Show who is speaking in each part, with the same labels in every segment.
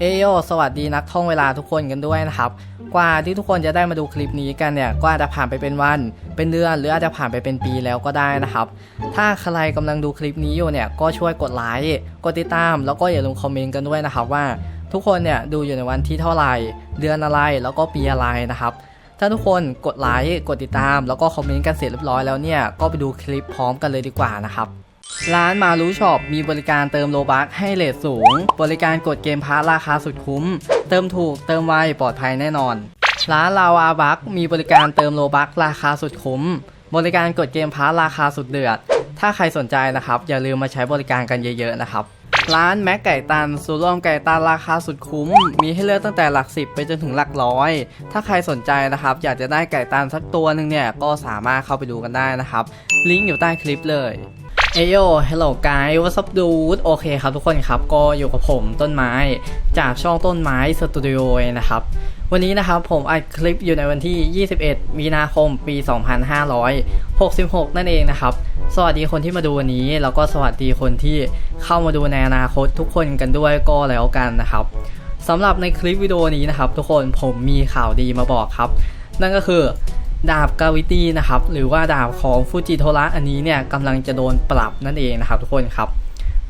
Speaker 1: เอโยสวัสดีนักท่องเวลาทุกคนกันด้วยนะครับ กว่าที่ทุกคนจะได้มาดูคลิปนี้กันเนี่ยก็อาจจะผ่านไปเป็นวัน เป็นเดือนหรืออาจจะผ่านไปเป็นปีแล้วก็ได้นะครับ ถ้าใครกำลังดูคลิปนี้อยู่เนี่ยก็ช่วยกดไลค์กดติดตาม แล้วก็อย่าลืมคอมเมนต์กันด้วยนะครับว่า ทุกคนเนี่ยดูอยู่ในวันที่เท่าไหร่ เดือนอะไรแล้วก็ปีอะไรนะครับ ถ้าทุกคนกดไลค์กดติดตาม แล้วก็คอมเมนต์กันเสร็จเรียบร้อยแล้วเนี่ยก็ไปดูคลิปพร้อมกันเลยดีกว่านะครับ ร้านมารู้ช็อปมีบริการเติมโลบัคให้เลทสูง บริการกดเกมพาร์ราคาสุดคุ้ม เติมถูกเติมไวปลอดภัยแน่นอน ร้านลาวาบัคมีบริการเติมโลบัคราคาสุดคุ้ม บริการกดเกมพาร์ราคาสุดเดือด ถ้าใครสนใจนะครับ อย่าลืมมาใช้บริการกันเยอะๆนะครับ ร้านแม็กไก่ตันซูร่วมไก่ตันราคาสุดคุ้ม มีให้เลือกตั้งแต่หลักสิบไปจนถึงหลักร้อย ถ้าใครสนใจนะครับ อยากจะได้ไก่ตันสักตัวหนึ่งเนี่ยก็สามารถเข้าไปดูกันได้นะครับ ลิงก์อยู่ใต้คลิปเลย เอโย hello guys what's up dude โอเคครับทุกคนครับก็อยู่กับผมต้นไม้จากช่องต้นไม้สตูดิโอนะครับ วันนี้นะครับผมอัดคลิปอยู่ในวันที่ 21 มีนาคมปี 2566 นั่นเองนะครับ สวัสดีคนที่มาดูวันนี้ แล้วก็สวัสดีคนที่เข้ามาดูในอนาคตทุกคนกันด้วยก็แล้วกันนะครับสำหรับในคลิปวิดีโอนี้นะครับ ทุกคนผมมีข่าวดีมาบอกครับ นั่นก็คือ ดาบกาวิตี้นะครับหรือว่าดาบของฟูจิโทระอันนี้เนี่ยกำลังจะโดนปรับนั่นเองนะครับทุกคนครับ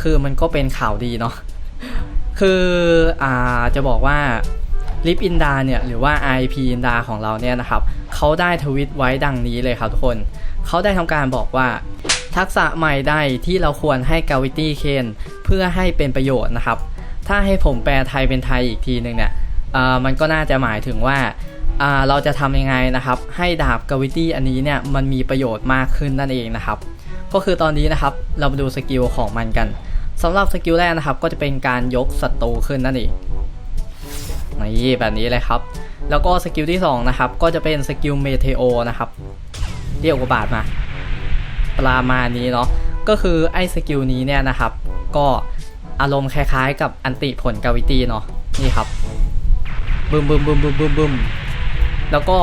Speaker 1: คือมันก็เป็นข่าวดีเนาะคืออ่าจะบอกว่าลิปอินดาเนี่ยหรือว่า IP อินดาของเราเนี่ยนะครับเขาได้ทวิตไว้ดังนี้เลยครับทุกคนเขาได้ทำการบอกว่า ทักษะใหม่ใดที่เราควรให้กาวิตี้เคนเพื่อให้เป็นประโยชน์นะครับ ถ้าให้ผมแปลไทยเป็นไทยอีกทีหนึ่งเนี่ยอ่ามันก็น่าจะหมายถึงว่า เราจะทำยังไงนะครับ ให้ดาบกาวิตี้อันนี้เนี่ยมันมีประโยชน์มากขึ้นนั่นเองนะครับ ก็คือตอนนี้นะครับเรามาดูสกิลของมันกันสำหรับสกิลแรกนะครับ ก็จะเป็นการยกศัตรูขึ้นนั่นเองนี่แบบนี้เลยครับ แล้วก็สกิลที่2นะครับก็จะเป็นสกิลเมเทโอนะครับเรียกอุกกาบาตมา ประมาณนี้เนาะก็คือไอ้สกิลนี้เนี่ยนะครับ ก็อารมณ์คล้ายๆ กับอันติผลกาวิตี้เนาะนี่ครับบึมบึมบึมบึมบึมบึม แล้วก็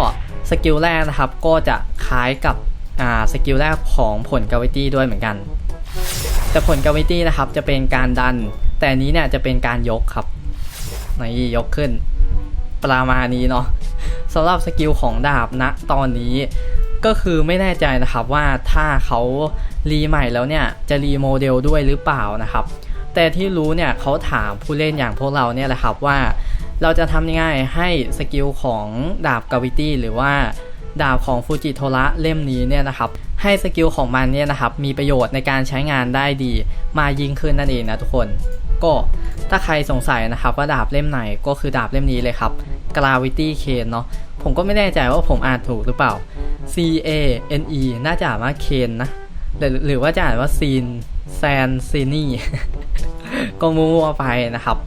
Speaker 1: สกิลแรกนะครับก็จะคล้ายกับอ่าสกิลแรกของผลกาวิตี้ด้วยเหมือนกัน แต่ผลกาวิตี้นะครับจะเป็นการดัน แต่นี้เนี่ยจะเป็นการยกครับนี่ยกขึ้น ประมาณนี้เนาะสำหรับสกิลของดาบณตอนนี้ก็คือไม่แน่ใจนะครับว่าถ้าเขารีใหม่แล้วเนี่ยจะรีโมเดลด้วยหรือเปล่านะครับ แต่ที่รู้เนี่ยเขาถามผู้เล่นอย่างพวกเราเนี่ยแหละครับว่า เราจะทำยังไงให้สกิลของดาบกาวิตี้หรือว่าดาบของฟูจิโทระเล่มนี้เนี่ยนะครับให้สกิลของมันเนี่ยนะครับมีประโยชน์ในการใช้งานได้ดีมายิ่งขึ้นนั่นเองนะทุกคน ก็ถ้าใครสงสัยนะครับว่าดาบเล่มไหนก็คือดาบเล่มนี้เลยครับ Gravity Cane เนาะผมก็ไม่แน่ใจว่าผมอ่านถูกหรือเปล่า C A N E น่าจะอ่านว่าเคนนะหรือหรือว่าจะอ่านว่าซีนแซนซีนี่ก็มั่วๆไปนะครับ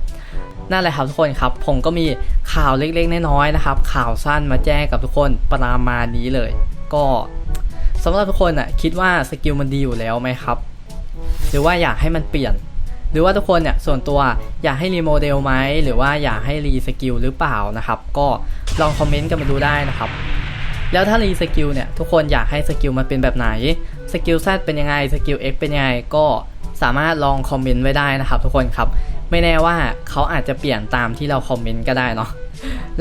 Speaker 1: นั่นแหละครับทุกคนครับ ผมก็มีข่าวเล็กๆ น้อยๆนะครับ ข่าวสั้นมาแจ้งกับทุกคนประมาณนี้เลย ก็สำหรับทุกคนอะคิดว่าสกิลมันดีอยู่แล้วไหมครับ หรือว่าอยากให้มันเปลี่ยน หรือว่าทุกคนเนี่ยส่วนตัวอยากให้รีโมเดลไหมหรือว่าอยากให้รีสกิลหรือเปล่านะครับ ก็ลองคอมเมนต์กันมาดูได้นะครับแล้วถ้ารีสกิลเนี่ยทุกคนอยากให้สกิลมันเป็นแบบไหนสกิล Z เป็นยังไงสกิล X เป็นยังไงก็สามารถลองคอมเมนต์ไว้ได้นะครับทุกคนครับ ไม่แน่ว่าเขาอาจจะเปลี่ยนตามที่เราคอมเมนต์ก็ได้เนาะ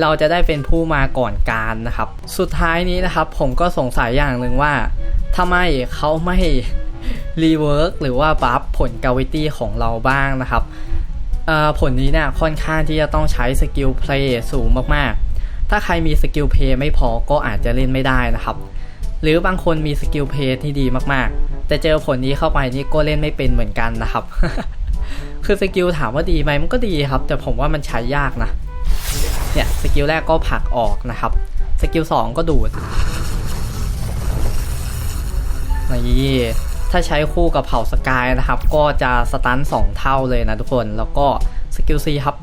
Speaker 1: เราจะได้เป็นผู้มาก่อนการนะครับ สุดท้ายนี้นะครับผมก็สงสัยอย่างหนึ่งว่าทำไมเขาไม่รีเวิร์กหรือว่าบัฟผลกาวิตี้ของเราบ้างนะครับผลนี้เนี่ยค่อนข้างที่จะต้องใช้สกิลเพลย์สูงมากๆ ถ้าใครมีสกิลเพลย์ไม่พอก็อาจจะเล่นไม่ได้นะครับ หรือบางคนมีสกิลเพลย์ที่ดีมากๆ แต่เจอผลนี้เข้าไปนี่ก็เล่นไม่เป็นเหมือนกันนะครับ คือสกิลถามว่าดีไหมมันก็ดีครับ แต่ผมว่ามันใช้ยากนะ เนี่ยสกิลแรกก็ผลักออกนะครับ สกิลสองก็ดูด นี่ถ้าใช้คู่กับเผาสกายนะครับ ก็จะสตันสองเท่าเลยนะทุกคน แล้วก็สกิลซีครับ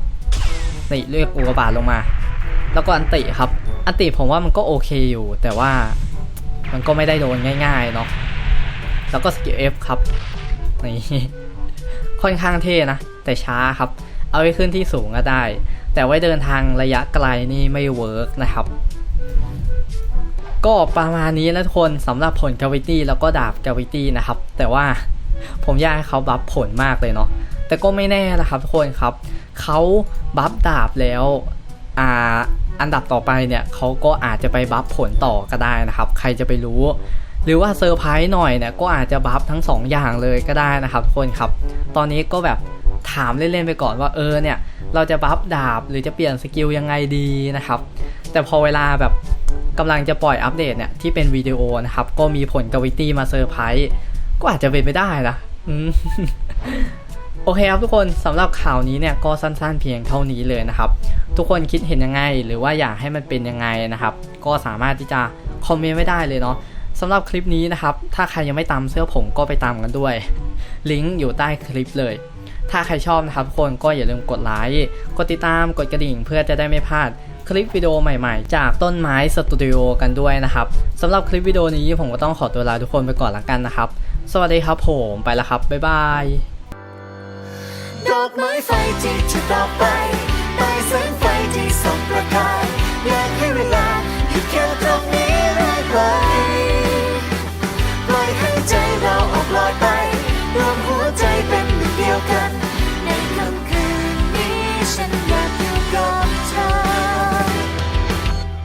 Speaker 1: นี่เรียกอุกบาตลงมา แล้วก็อันติครับ อันติผมว่ามันก็โอเคอยู่ แต่ว่ามันก็ไม่ได้โดนง่ายๆเนาะ แล้วก็สกิล F ครับ นี่ ค่อนข้างเท่นะ แต่ช้าครับ เอาไว้ขึ้นที่สูงก็ได้ แต่ไว้เดินทางระยะไกลนี่ไม่เวิร์กนะครับก็ประมาณนี้นะทุกคนสำหรับผลกาวิตี้แล้วก็ดาบกาวิตี้นะครับ แต่ว่าผมอยากให้เขาบัฟผลมากเลยเนาะแต่ก็ไม่แน่นะครับทุกคนครับเขาบัฟดาบแล้วอ่าอันดับต่อไปเนี่ยเขาก็อาจจะไปบัฟผลต่อก็ได้นะครับ ใครจะไปรู้ หรือว่าเซอร์ไพรส์หน่อยเนี่ยก็อาจจะบัฟทั้งสองอย่างเลยก็ได้นะครับทุกคนครับ ตอนนี้ก็แบบถามเล่นๆไปก่อนว่าเออเนี่ยเราจะบัฟดาบหรือจะเปลี่ยนสกิลยังไงดีนะครับ แต่พอเวลาแบบกำลังจะปล่อยอัปเดตเนี่ยที่เป็นวิดีโอนะครับก็มีผลกาวิตี้มาเซอร์ไพรส์ก็อาจจะเป็นไปได้นะโอเคครับทุกคนสำหรับข่าวนี้เนี่ยก็สั้นๆเพียงเท่านี้เลยนะครับ ทุกคนคิดเห็นยังไง หรือว่าอยากให้มันเป็นยังไงนะครับ ก็สามารถที่จะคอมเมนต์ไว้ได้เลยเนาะ สำหรับคลิปนี้นะครับ ถ้าใครยังไม่ตามเสื้อผมก็ไปตามกันด้วย ลิงก์อยู่ใต้คลิปเลย ถ้าใครชอบนะครับคนก็อย่าลืมกดไลค์ กดติดตาม กดกระดิ่งเพื่อจะได้ไม่พลาดคลิปวิดีโอใหม่ๆ จากต้นไม้สตูดิโอกันด้วยนะครับสำหรับคลิปวิดีโอนี้ผมก็ต้องขอตัวลาทุกคนไปก่อนละกันนะครับ สวัสดีครับผมไปแล้วครับ บ๊ายบาย
Speaker 2: ดอกไม้ไฟที่จุดดอกไปไปแสงไฟที่ส่องประกายอยากให้เวลาหยุดแค่ตรงนี้เรื่อยไป